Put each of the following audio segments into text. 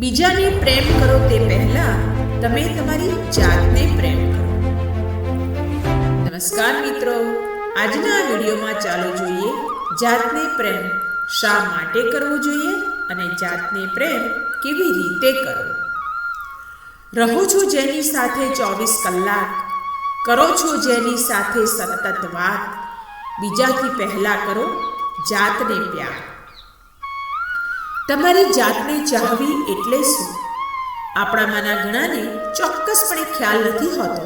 બીજાને પ્રેમ કરો તે પહેલા તમે તમારી જાતને પ્રેમ કરો. નમસ્કાર મિત્રો. આજના વિડીયોમાં ચાલો જોઈએ જાતને પ્રેમ શા માટે કરવો જોઈએ અને જાતને પ્રેમ કેવી રીતે કરવો? રહો છો જેની સાથે ચોવીસ કલાક, કરો છો જેની સાથે સતત વાત, બીજાથી પહેલા કરો જાતને પ્યાર. તમારી જાતને ચાહવી એટલે શું? આપણામાંના ઘણાને ચોક્કસપણે ખ્યાલ નથી હોતો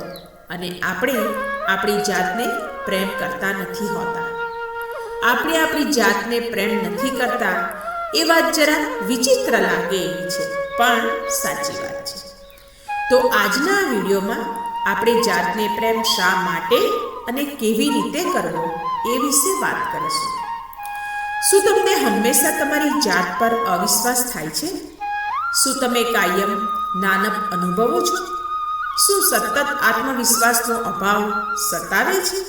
અને આપણે આપણી જાતને પ્રેમ કરતા નથી હોતા. આપણે આપણી જાતને પ્રેમ નથી કરતા એ વાત જરા વિચિત્ર લાગે એવી છે, પણ સાચી વાત છે. તો આજના વિડીયોમાં આપણે જાતને પ્રેમ શા માટે અને કેવી રીતે કરવો એ વિશે વાત કરીશું. શું તમને હંમેશા તમારી જાત પર અવિશ્વાસ થાય છે? શું તમે કાયમ નાનપ અનુભવો છો? શું સતત આત્મવિશ્વાસનો અભાવ સતાવે છે?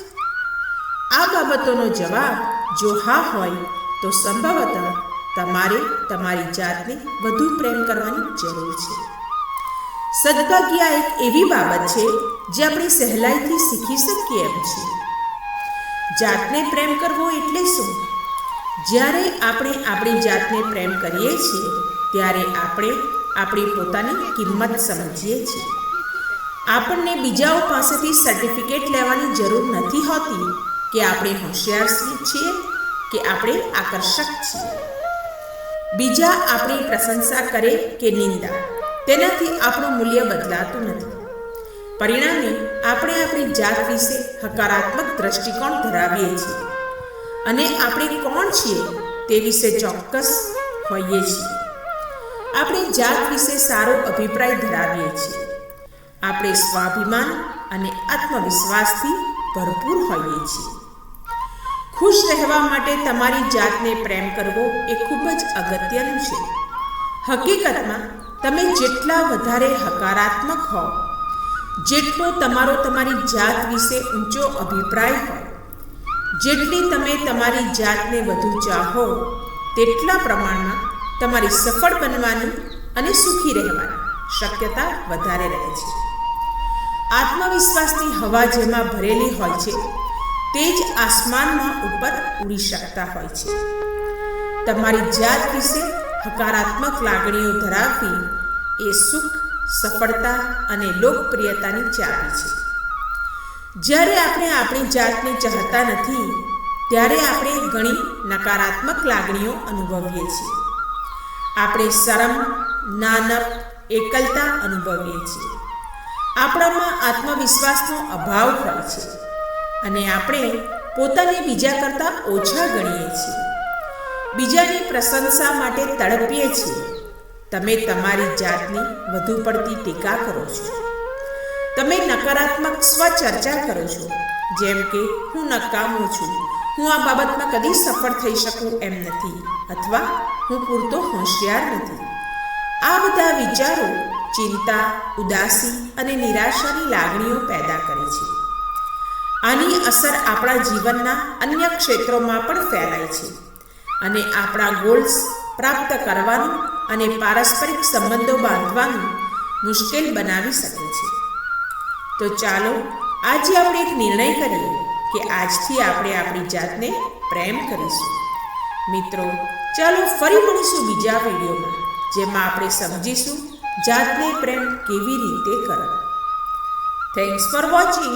આ બાબતોનો જવાબ જો હા હોય, તો સંભવતઃ તમારે તમારી જાતને વધુ પ્રેમ કરવાની જરૂર છે. સદભાગ્યા એક એવી બાબત છે, જે આપણે સહેલાઈથી શીખી શકીએ એમ છે જાતને પ્રેમ કરવો એટલે શું? જ્યારે આપણે આપણી જાતને પ્રેમ કરીએ છીએ, ત્યારે આપણે આપણી પોતાની કિંમત સમજીએ છીએ. આપણને બીજાઓ પાસેથી સર્ટિફિકેટ લેવાની જરૂર નથી હોતી કે આપણે હોશિયાર છીએ કે આપણે આકર્ષક છીએ. બીજા આપણી પ્રશંસા કરે કે નિંદા, તેનાથી આપણું મૂલ્ય બદલાતું નથી. પરિણામે, આપણે આપણી જાત વિશે હકારાત્મક દ્રષ્ટિકોણ ધરાવીએ છીએ. અને આપણે કોણ છીએ તે વિશે ચોક્કસ હોઈએ છીએ. આપણે જાત વિશે સારો અભિપ્રાય ધરાવીએ છીએ. આપણે સ્વાભિમાન અને આત્મવિશ્વાસથી ભરપૂર હોઈએ છીએ. ખુશ રહેવા માટે તમારી જાતને પ્રેમ કરવો એ ખૂબ જ અગત્યનું છે. હકીકતમાં, તમે જેટલા વધારે હકારાત્મક હો, જેટલો તમારો તમારી જાત વિશે ઊંચો અભિપ્રાય હોય જેટલી તમે તમારી જાતને વધુ ચાહો, તેટલા પ્રમાણમાં તમારી સફળ બનવાની અને સુખી રહેવાની શક્યતા વધારે રહે છે. આત્મવિશ્વાસની હવા જેમાં ભરેલી હોય છે, તે જ આસમાનમાં ઉપર ઉડી શકતા હોય છે. તમારી જાત વિશે હકારાત્મક લાગણીઓ ધરાવવી એ સુખ, સફળતા અને લોકપ્રિયતાની ચાવી છે. જ્યારે આપણે આપણી જાતને ચાહતા નથી, ત્યારે આપણે ઘણી નકારાત્મક લાગણીઓ અનુભવીએ છીએ. આપણે શરમ, નાનક, એકલતા અનુભવીએ છીએ. આપણામાં આત્મવિશ્વાસનો અભાવ હોય છે અને આપણે પોતાને બીજા કરતાં ઓછા ગણીએ છીએ. બીજાની પ્રશંસા માટે તડપીએ છીએ. તમે તમારી જાતની વધુ પડતી ટીકા કરો છો. તમે નકારાત્મક સ્વચર્ચા કરો છો. જેમ કે, હું નકામું છું. હું આ બાબતમાં કદી સફળ થઈ શકું એમ નથી અથવા હું પૂરતો હોશિયાર નથી. આ બધા વિચારો ચિંતા, ઉદાસી અને નિરાશાની લાગણીઓ પેદા કરે છે. આની અસર આપણા જીવનના અન્ય ક્ષેત્રોમાં પણ ફેલાય છે. અને આપણા ગોલ્સ પ્રાપ્ત કરવાનું અને પારસ્પરિક સંબંધો બાંધવાનું મુશ્કેલ બનાવી શકે છે. તો ચાલો, આજે આપણે એક નિર્ણય કરીએ કે આજથી આપણે આપણી જાતને પ્રેમ કરીશું. મિત્રો, ચાલો ફરી મળીશું બીજા વિડીયોમાં, જેમાં આપણે સમજીશું જાતને પ્રેમ કેવી રીતે કરવો. Thanks for watching